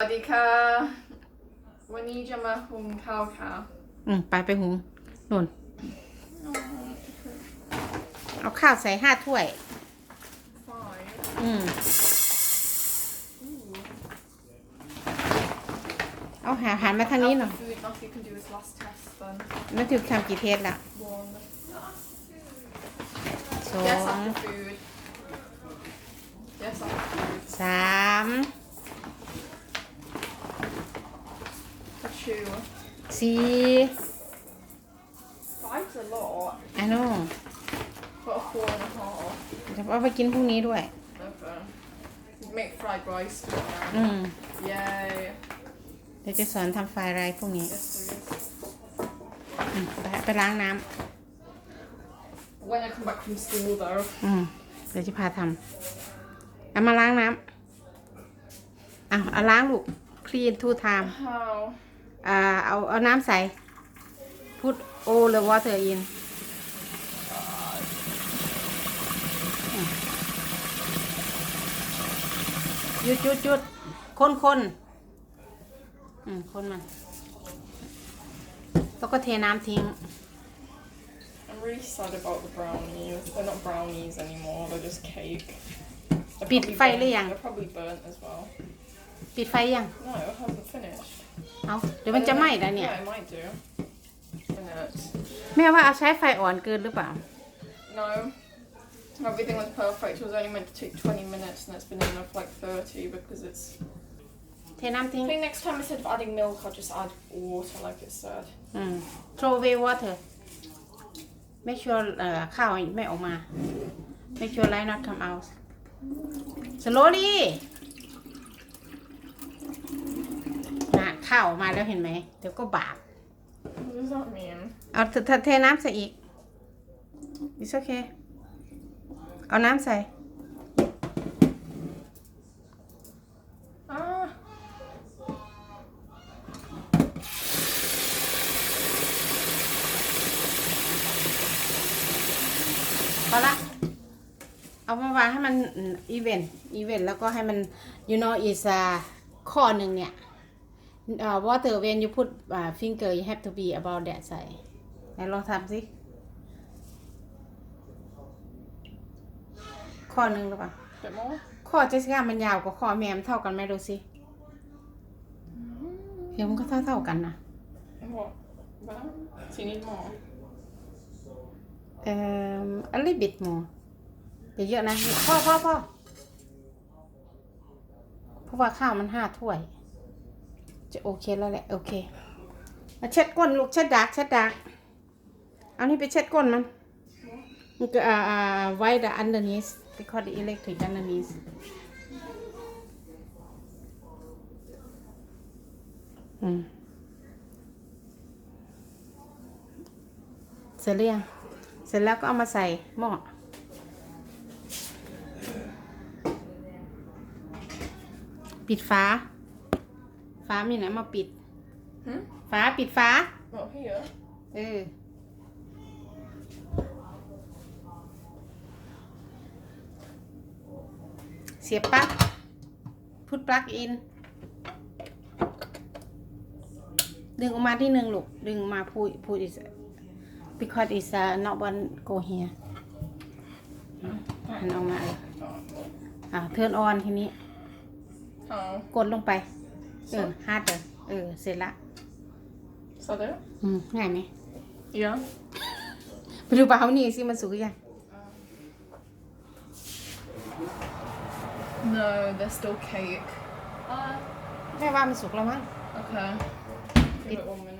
สวัสดีค่ะ วันนี้จะมาหุงข้าวค่ะ อืมไปไปหุงนุ่น เอาข้าวใส่ห้าถ้วย Fine. อืมเอาหาหันมาทางนี้หน่อย Food, nothing you can do is last test then. แล้วถึงทำกี่เทสละ One. สอ Yes, ง after food. Yes, after food. สาม Two. สี่ Five's a lot, อันนู้ but a four and a half. จะเอาไปกินพรุ่งนี้ด้วย Okay. Make fried rice tomorrow. อืม Yay. เดี๋ยวจะสอนทำไฟล์อะไรพวกนี้ Yes, please. อืมไปไปล้างน้ When I come back from school though. ำอืมเดี๋ยวจะพาทำเอามาล้างน้ำเอาเอาล้างลูก clean two time How? อ่าเอาเอาน้ำใส่ put all the water in อืมหยุดหยุดหยุดคนคนอืมคนมันแล้วก็เทน้ำทิ้ง I'm really sad about the brownies. They're not brownies anymore, they're just cake. They're Bit probably fire burnt- ยัง They're probably burnt as well. ปิดไฟยัง No, it hasn't finished. เอาเดี๋ยวมันจะไหม้แล้วเนี่ย Yeah, it might do. Minute. แม่ว่าเอาใช้ไฟอ่อนเกินหรือเปล่า No. Everything was perfect. It was only meant to take 20 minutes and it's been enough like 30 because it's. เทน้ำทิ้ง I think next time instead of adding milk, I'll just add water like it said. อืม throw away water make sure เอ่อข้าวไม่ออกมา make sure light not come out slowly นะ ข้าวออกมาแล้วเห็นไหมเดี๋ยวก็บาด What does that mean? เอาเทเทเทน้ำใส่อีก it's okay เอาน้ำใส่ Ah. พอละ เอามาวางให้มันอีเวนต์อีเวนต์แล้วก็ให้มัน you know is a ข้อหนึ่งเนี่ย uh, water when you put uh, finger you have to be about that ใส่ไหนลองทำสิ ข้อหนึ่งหรือเปล่า Bit more? ข้อเจสสิก้ามันยาวกว่าข้อแมมเท่ากันไหมดูสิเดี๋ยวมันก็เท่าเท่าๆกันนะ What? That? So you need more? เอ่อ a little bit more อย่าเยอะนะพ่อพ่อพ่อเพราะว่าข้าวมันห้าถ้วย จะโอเคแล้วแหละ โอเค มาเช็ดก้นลูกเช็ดดักเช็ดดัก เอานี่ไปเช็ดก้นมันมันก็อ่าอ่าไว้ the underneath because the electric underneath อืมเสร็จหรือยังเสร็จแล้วก็เอามาใส่หม้อปิดฝา ฝามีไหนมาปิด Hmm? ฝาปิดฝา Not here. เออ เสียบปลั๊กพุทปลั๊กอิน ดึงออกมาที่หนึ่งลูก ดึงออกมาพูดพูด is because it's uh, not one go here หันออกมาเลยอ่าเทิร์นออนทีนี้ Oh. กดลงไป เออ ฮาร์ดเลยเออ เสร็จละ Is that it? อืมง่ายไหม Yeah. ไปดูเบานี่สิมันสุกหรือยัง No, they're still cake. Uh, แม่ว่ามันสุกแล้วมั้ง okay. Give it one minute.